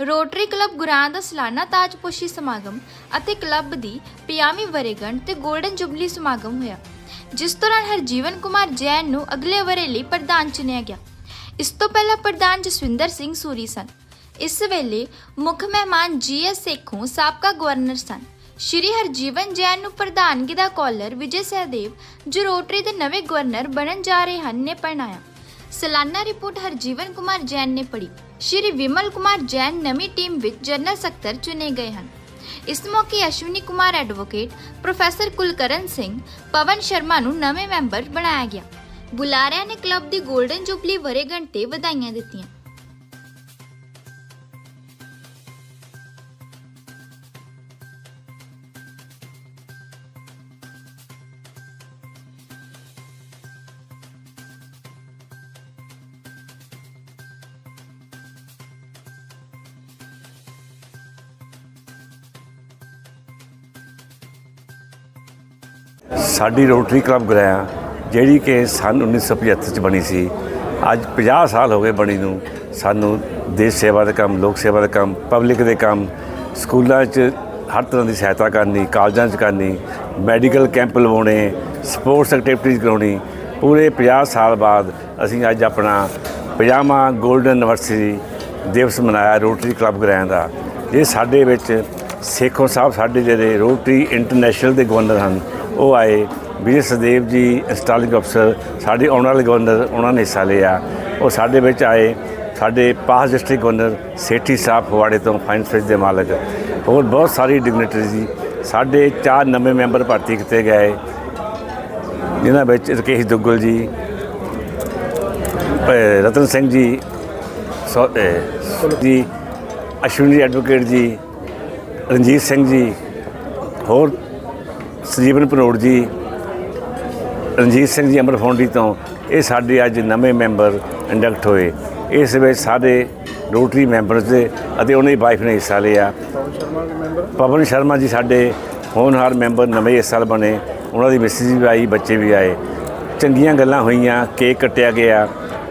Rotary club ਗੁਰਾਂ ਦਾ ਸਾਲਾਨਾ ਤਾਜਪੋਸ਼ੀ ਸਮਾਗਮ ਅਤੇ ਕਲੱਬ ਦੀ 50ਵੀਂ ਵਰ੍ਹੇਗੰਢ ਤੇ 골ਡਨ ਜੁਬਲੀ ਸਮਾਗਮ ਹੋਇਆ, ਜਿਸ ਦੌਰਾਨ ਹਰਜੀਵਨ ਕੁਮਾਰ ਜੈਨ ਨੂੰ ਅਗਲੇ ਵਰ੍ਹੇ ਲਈ ਪ੍ਰਧਾਨ ਚੁਣਿਆ ਗਿਆ। ਇਸ ਤੋਂ ਪਹਿਲਾਂ ਪ੍ਰਧਾਨ ਜਸਵਿੰਦਰ ਸਿੰਘ ਸੂਰੀ ਸਨ। ਇਸ ਵੇਲੇ ਮੁੱਖ ਮਹਿਮਾਨ ਜੀਐਸ ਸੇਖੋਂ ਸਾਬਕਾ ਗਵਰਨਰ ਸਨ। ਸ਼੍ਰੀ ਹਰਜੀਵਨ ਜੈਨ ਨੂੰ ਪ੍ਰਧਾਨਗੀ ਦਾ ਕਾਲਰ ਵਿਜੇ ਸਹਿਦੇਵ, ਜੋ ਰੋਟਰੀ ਦੇ ਨਵੇਂ ਗਵਰਨਰ ਬਣਨ ਜਾ ਰਹੇ ਹਨ, ਨੇ ਪੜ੍ਹਾਇਆ ਸਾਲਾਨਾ ਰਿਪੋਰਟ ਹਰਜੀਵਨ ਕੁਮਾਰ ਜੈਨ ਨੇ ਪੜ੍ਹੀ। ਸ਼੍ਰੀ ਵਿਮਲ ਕੁਮਾਰ ਜੈਨ ਨਵੀਂ ਟੀਮ ਵਿੱਚ ਜਨਰਲ ਸਕੱਤਰ ਚੁਣੇ ਗਏ ਹਨ। ਇਸ ਮੌਕੇ ਅਸ਼ਵਨੀ ਕੁਮਾਰ ਐਡਵੋਕੇਟ, ਪ੍ਰੋਫੈਸਰ ਕੁਲਕਰਨ ਸਿੰਘ, ਪਵਨ ਸ਼ਰਮਾ ਨੂੰ ਨਵੇਂ ਮੈਂਬਰ ਬਣਾਇਆ ਗਿਆ। ਬੁਲਾਰਿਆਂ ਨੇ ਕਲੱਬ ਦੀ 골ਡਨ ਜੁਬਲੀ ਵਰ੍ਹੇਗੰਢ ਤੇ ਵਧਾਈਆਂ ਦਿੱਤੀਆਂ। ਸਾਡੀ ਰੋਟਰੀ ਕਲੱਬ ਗੁਰਾਇਆ ਜਿਹੜੀ ਕਿ ਸਨ 1975 ਚ ਬਣੀ ਸੀ। ਅੱਜ 50 ਸਾਲ ਹੋ ਗਏ ਬਣੀ ਨੂੰ। ਸਾਨੂੰ ਦੇਸ਼ ਸੇਵਾ ਦਾ ਕੰਮ, ਲੋਕ ਸੇਵਾ ਦਾ ਕੰਮ, ਪਬਲਿਕ ਦੇ ਕੰਮ, ਸਕੂਲਾਂ 'ਚ ਹਰ ਤਰ੍ਹਾਂ ਦੀ ਸਹਾਇਤਾ ਕਰਨੀ, ਕਾਲਜਾਂ 'ਚ ਕਰਨੀ, ਮੈਡੀਕਲ ਕੈਂਪ ਲਵਾਉਣੇ, ਸਪੋਰਟਸ ਐਕਟੀਵਿਟੀਜ਼ ਕਰਾਉਣੀ। ਪੂਰੇ 50 ਸਾਲ ਬਾਅਦ ਅਸੀਂ ਅੱਜ ਆਪਣਾ 50ਵਾਂ 골ਡਨ ਐਨਵਰਸਰੀ ਦਿਵਸ ਮਨਾਇਆ ਰੋਟਰੀ ਕਲੱਬ ਗੁਰਾਇਆ ਦਾ। ਇਹ ਸਾਡੇ ਵਿੱਚ ਸੇਖੋਂ ਸਾਹਿਬ ਸਾਡੇ ਜਿਹੜੇ ਰੋਟਰੀ ਇੰਟਰਨੈਸ਼ਨਲ ਦੇ ਗਵਰਨਰ ਹਨ ਉਹ ਆਏ ਵਿਜੇ ਸਦੇਵ ਜੀ ਇੰਸਟਾਲਿੰਗ ਅਫਸਰ, ਸਾਡੇ ਆਉਣ ਵਾਲੇ ਗਵਰਨਰ, ਉਹਨਾਂ ਨੇ ਹਿੱਸਾ ਲਿਆ। ਉਹ ਸਾਡੇ ਵਿੱਚ ਆਏ, ਸਾਡੇ ਪਾਸ ਡਿਸਟ੍ਰਿਕਟ ਗਵਰਨਰ ਸੇਠੀ ਸਾਹਿਬ ਫਗਵਾੜੇ ਤੋਂ ਫਾਈਨੈਂਸ ਵਿੱਚ ਦੇ ਮਾਲਕ। ਹੋਰ ਬਹੁਤ ਸਾਰੀ ਡਿਗਨਿਟਰੀ ਜੀ। ਸਾਡੇ ਚਾਰ ਨਵੇਂ ਮੈਂਬਰ ਭਰਤੀ ਕੀਤੇ ਗਏ। ਜਿਨ੍ਹਾਂ ਵਿੱਚ ਰਕੇਸ਼ ਦੁੱਗਲ ਜੀ ਰਤਨ ਸਿੰਘ ਜੀ, ਸੋ- ਅਹ ਜੀ, ਅਸ਼ਵਨੀ ਐਡਵੋਕੇਟ ਜੀ, ਰਣਜੀਤ ਸਿੰਘ ਜੀ, ਹੋਰ ਸਜੀਵਨ ਪਨੋੜ ਜੀ, ਰਣਜੀਤ ਸਿੰਘ ਜੀ ਅਮਰ ਫੌਂਡੀ ਤੋਂ ਇਹ ਸਾਡੇ ਅੱਜ ਨਵੇਂ ਮੈਂਬਰ ਇੰਡਕਟ ਹੋਏ। ਇਸ ਵਿੱਚ ਸਾਰੇ ਰੋਟਰੀ ਮੈਂਬਰਸ ਦੇ ਅਤੇ ਉਹਨਾਂ ਦੀ ਵਾਈਫ ਨੇ ਹਿੱਸਾ ਲਿਆ। ਪਵਨ ਸ਼ਰਮਾ ਜੀ ਸਾਡੇ ਹੋਣਹਾਰ ਮੈਂਬਰ ਨਵੇਂ ਇਸ ਸਾਲ ਬਣੇ। ਉਹਨਾਂ ਦੀ ਮਿਸਿਸ ਵੀ ਆਈ, ਬੱਚੇ ਵੀ ਆਏ। ਚੰਗੀਆਂ ਗੱਲਾਂ ਹੋਈਆਂ, ਕੇਕ ਕੱਟਿਆ ਗਿਆ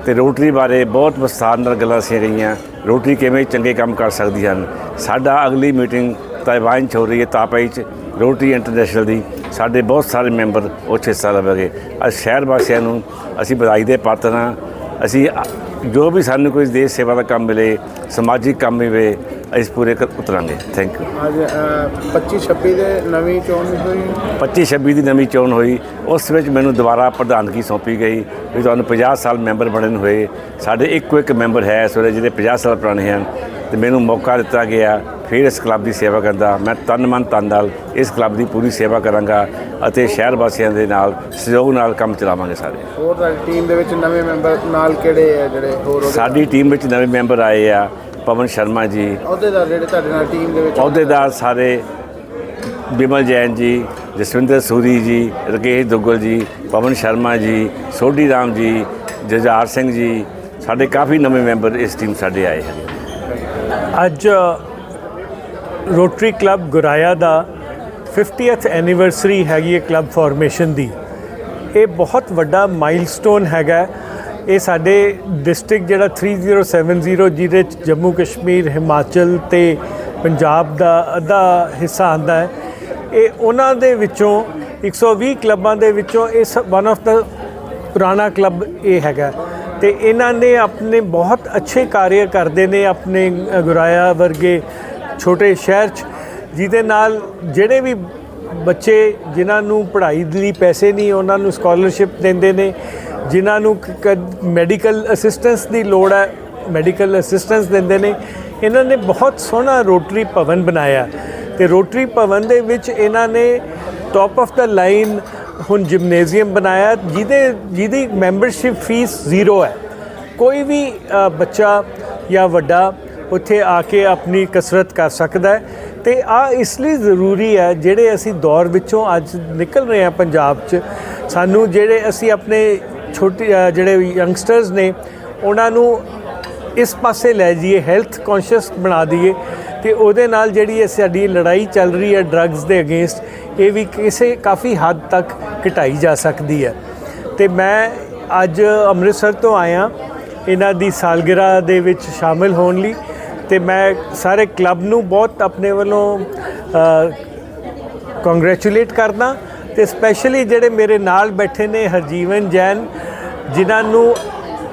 ਤੇ ਰੋਟਰੀ ਬਾਰੇ ਬਹੁਤ ਵਿਸਥਾਰ ਨਾਲ ਗੱਲਾਂ ਸੀ ਗਈਆਂ ਰੋਟਰੀ ਕਿਵੇਂ ਚੰਗੇ ਕੰਮ ਕਰ ਸਕਦੀ ਹਨ? ਸਾਡਾ ਅਗਲੀ ਮੀਟਿੰਗ ਤਾਇਵਾਨ 'ਚ ਹੋ ਰਹੀ ਹੈ ਤਾਪਈ 'ਚ ਰੋਟਰੀ ਇੰਟਰਨੈਸ਼ਨਲ ਦੀ। ਸਾਡੇ ਬਹੁਤ ਸਾਰੇ ਮੈਂਬਰ 'ਚ ਹਿੱਸਾ ਲਵਾਂਗੇ ਅੱਜ ਸ਼ਹਿਰ ਵਾਸੀਆਂ ਨੂੰ ਅਸੀਂ ਵਧਾਈ ਦੇ ਪਾਤਰ ਹਾਂ। ਅਸੀਂ ਜੋ ਵੀ ਸਾਨੂੰ ਕੋਈ ਦੇਸ਼ ਸੇਵਾ ਦਾ ਕੰਮ ਮਿਲੇ ਸਮਾਜਿਕ ਕੰਮ ਮਿਲੇ ਅਸੀਂ ਪੂਰੇ ਕਰ- ਉਤਰਾਂਗੇ। ਥੈਂਕ ਯੂ ਅੱਜ 25 26 ਦੇ ਨਵੀਂ ਚੋਣ ਹੋਈ। 25 26 ਦੀ ਨਵੀਂ ਚੋਣ ਹੋਈ। ਉਸ ਵਿੱਚ ਮੈਨੂੰ ਦੁਬਾਰਾ ਪ੍ਰਧਾਨਗੀ ਸੌਂਪੀ ਗਈ ਵੀ ਤੁਹਾਨੂੰ 50 ਸਾਲ ਮੈਂਬਰ ਬਣੇ ਨੂੰ ਹੋਏ। ਸਾਡੇ ਇੱਕੋ ਇੱਕ ਮੈਂਬਰ ਹੈ ਇਸ ਵੇਲੇ ਜਿਹੜੇ 50 ਸਾਲ ਪੁਰਾਣੇ ਹਨ। ਤੇ ਮੈਨੂੰ ਮੌਕਾ ਦਿੱਤਾ ਗਿਆ ਫਿਰ ਇਸ ਕਲੱਬ ਦੀ ਸੇਵਾ ਕਰਨ ਦਾ ਮੈਂ ਤਨ ਮਨ ਤਨ ਨਾਲ ਇਸ ਕਲੱਬ ਦੀ ਪੂਰੀ ਸੇਵਾ ਕਰਾਂਗਾ ਅਤੇ ਸ਼ਹਿਰ ਵਾਸੀਆਂ ਦੇ ਨਾਲ ਸਹਿਯੋਗ ਨਾਲ ਕੰਮ ਚਲਾਵਾਂਗੇ ਸਾਰੇ। ਹੋਰ ਤੁਹਾਡੀ ਟੀਮ ਦੇ ਵਿੱਚ ਨਵੇਂ ਮੈਂਬਰ ਨਾਲ ਕਿਹੜੇ ਆ ਜਿਹੜੇ ਹੋਰ ਸਾਡੀ ਟੀਮ ਵਿੱਚ ਨਵੇਂ ਮੈਂਬਰ ਆਏ ਆ ਪਵਨ ਸ਼ਰਮਾ ਜੀ। ਅਹੁਦੇਦਾਰ ਜਿਹੜੇ ਤੁਹਾਡੇ ਨਾਲ ਟੀਮ ਦੇ ਵਿੱਚ ਅਹੁਦੇਦਾਰ ਸਾਰੇ ਬਿਮਲ ਜੈਨ ਜੀ ਜਸਵਿੰਦਰ ਸੂਰੀ ਜੀ ਰਕੇਸ਼ ਦੁੱਗਲ ਜੀ ਪਵਨ ਸ਼ਰਮਾ ਜੀ ਸੋਢੀ ਰਾਮ ਜੀ ਜਜਾਰ ਸਿੰਘ ਜੀ ਸਾਡੇ ਕਾਫੀ ਨਵੇਂ ਮੈਂਬਰ ਇਸ ਟੀਮ ਸਾਡੇ ਆਏ ਹਨ। ਅੱਜ ਰੋਟਰੀ ਕਲੱਬ ਗੁਰਾਇਆ ਦਾ 50th ਐਨੀਵਰਸਰੀ ਹੈਗੀ ਹੈ ਕਲੱਬ ਫਾਰਮੇਸ਼ਨ ਦੀ। ਇਹ ਬਹੁਤ ਵੱਡਾ ਮਾਈਲਸਟੋਨ ਹੈਗਾ। ਇਹ ਸਾਡੇ ਡਿਸਟ੍ਰਿਕਟ ਜਿਹੜਾ 3070 ਜਿਹਦੇ ਚ ਜੰਮੂ ਕਸ਼ਮੀਰ, ਹਿਮਾਚਲ ਤੇ ਪੰਜਾਬ ਦਾ ਅੱਧਾ ਹਿੱਸਾ ਆਂਦਾ ਹੈ। ਇਹ ਉਹਨਾਂ ਦੇ ਵਿੱਚੋਂ 120 ਕਲੱਬਾਂ ਦੇ ਵਿੱਚੋਂ ਇਸ ਵਨ ਆਫ ਦਾ ਪੁਰਾਣਾ ਕਲੱਬ ਇਹ ਹੈਗਾ। ਤੇ ਇਹਨਾਂ ਨੇ ਆਪਣੇ ਬਹੁਤ ਅੱਛੇ ਕਾਰਜ ਕਰਦੇ ਨੇ, ਆਪਣੇ ਗੁਰਾਇਆ ਵਰਗੇ ਛੋਟੇ ਸ਼ਹਿਰ 'ਚ, ਜਿਹਦੇ ਨਾਲ ਜਿਹੜੇ ਵੀ ਬੱਚੇ ਜਿਨ੍ਹਾਂ ਨੂੰ ਪੜ੍ਹਾਈ ਦੇ ਲਈ ਪੈਸੇ ਨਹੀਂ, ਉਹਨਾਂ ਨੂੰ ਸਕਾਲਰਸ਼ਿਪ ਦਿੰਦੇ ਨੇ, ਜਿਨ੍ਹਾਂ ਨੂੰ ਮੈਡੀਕਲ ਅਸਿਸਟੈਂਸ ਦੀ ਲੋੜ ਹੈ ਮੈਡੀਕਲ ਅਸਿਸਟੈਂਸ ਦਿੰਦੇ ਨੇ, ਇਹਨਾਂ ਨੇ ਬਹੁਤ ਸੋਹਣਾ ਰੋਟਰੀ ਭਵਨ ਬਣਾਇਆ। ਤੇ ਰੋਟਰੀ ਭਵਨ ਦੇ ਵਿੱਚ ਇਹਨਾਂ ਨੇ ਟੌਪ ਆਫ ਦਾ ਲਾਈਨ ਹੁਣ ਜਿਮਨੇਜ਼ੀਅਮ ਬਣਾਇਆ, ਜਿਹਦੇ, ਜਿਹਦੀ ਮੈਂਬਰਸ਼ਿਪ ਫੀਸ ਜ਼ੀਰੋ ਹੈ। ਕੋਈ ਵੀ ਬੱਚਾ ਜਾਂ ਵੱਡਾ ਉੱਥੇ ਆ ਕੇ ਆਪਣੀ ਕਸਰਤ ਕਰ ਸਕਦਾ ਹੈ। ਤੇ ਆ ਇਸ ਲਈ ਜ਼ਰੂਰੀ ਹੈ, ਜਿਹੜੇ ਅਸੀਂ ਦੌਰ ਵਿੱਚੋਂ ਅੱਜ ਨਿਕਲ ਰਹੇ ਹਾਂ ਪੰਜਾਬ 'ਚ, ਸਾਨੂੰ ਜਿਹੜੇ ਅਸੀਂ ਆਪਣੇ ਛੋਟੇ ਜਿਹੜੇ ਯੰਗਸਟਰਸ ਨੇ, ਉਹਨਾਂ ਨੂੰ ਇਸ ਪਾਸੇ ਲੈ ਜਾਈਏ ਹੈਲਥ ਕੌਨਸ਼ੀਅਸ ਬਣਾ ਦਈਏ। ਤੇ ਉਹਦੇ ਨਾਲ ਜਿਹੜੀ ਇਹ ਸਾਡੀ ਲੜਾਈ ਚੱਲ ਰਹੀ ਹੈ ਡਰੱਗਸ ਦੇ ਅਗੇਂਸਟ ਇਹ ਵੀ ਕਿਸੇ ਕਾਫੀ ਹੱਦ ਤੱਕ ਘਟਾਈ ਜਾ ਸਕਦੀ ਹੈ। ਤੇ ਮੈਂ ਅੱਜ ਅੰਮ੍ਰਿਤਸਰ ਤੋਂ ਆਇਆ। ਇਹਨਾਂ ਦੀ ਸਾਲਗਿਰਾ ਦੇ ਵਿੱਚ ਸ਼ਾਮਿਲ ਹੋਣ ਲਈ। ਤੇ ਮੈਂ ਸਾਰੇ ਕਲੱਬ ਨੂੰ ਬਹੁਤ ਆਪਣੇ ਵੱਲੋਂ ਕੰਗ੍ਰੈਚੁਲੇਟ ਕਰਦਾ। ਤੇ ਸਪੈਸ਼ਲੀ ਜਿਹੜੇ ਮੇਰੇ ਨਾਲ ਬੈਠੇ ਨੇ ਹਰਜੀਵਨ ਜੈਨ, ਜਿਨ੍ਹਾਂ ਨੂੰ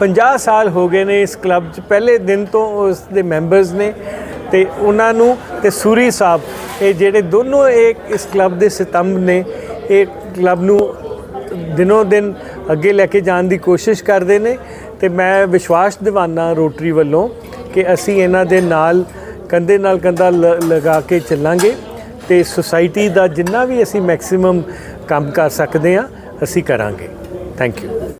50 ਸਾਲ ਹੋ ਗਏ ਨੇ ਇਸ ਕਲੱਬ 'ਚ, ਪਹਿਲੇ ਦਿਨ ਤੋਂ ਉਸ ਦੇ ਮੈਂਬਰਸ ਨੇ ਤੇ ਉਹਨਾਂ ਨੂੰ ਤੇ ਸੂਰੀ ਸਾਹਿਬ, ਇਹ ਜਿਹੜੇ ਦੋਨੋਂ ਇੱਕ ਇਸ ਕਲੱਬ ਦੇ ਸਤੰਭ ਨੇ, ਇਹ ਕਲੱਬ ਨੂੰ ਦਿਨੋਂ ਦਿਨ ਅੱਗੇ ਲੈ ਕੇ ਜਾਣ ਦੀ ਕੋਸ਼ਿਸ਼ ਕਰਦੇ ਨੇ। ਤੇ ਮੈਂ ਵਿਸ਼ਵਾਸ ਦਿਵਾਨਾ ਰੋਟਰੀ ਵੱਲੋਂ ਕਿ ਅਸੀਂ ਇਹਨਾਂ ਦੇ ਨਾਲ, ਕੰਧੇ ਨਾਲ ਕੰਧਾ ਲਗਾ ਕੇ ਚੱਲਾਂਗੇ ਤੇ ਸੁਸਾਇਟੀ ਦਾ ਜਿੰਨਾ ਵੀ ਅਸੀਂ ਮੈਕਸਿਮਮ ਕੰਮ ਕਰ ਸਕਦੇ ਹਾਂ, ਅਸੀਂ ਕਰਾਂਗੇ। Thank you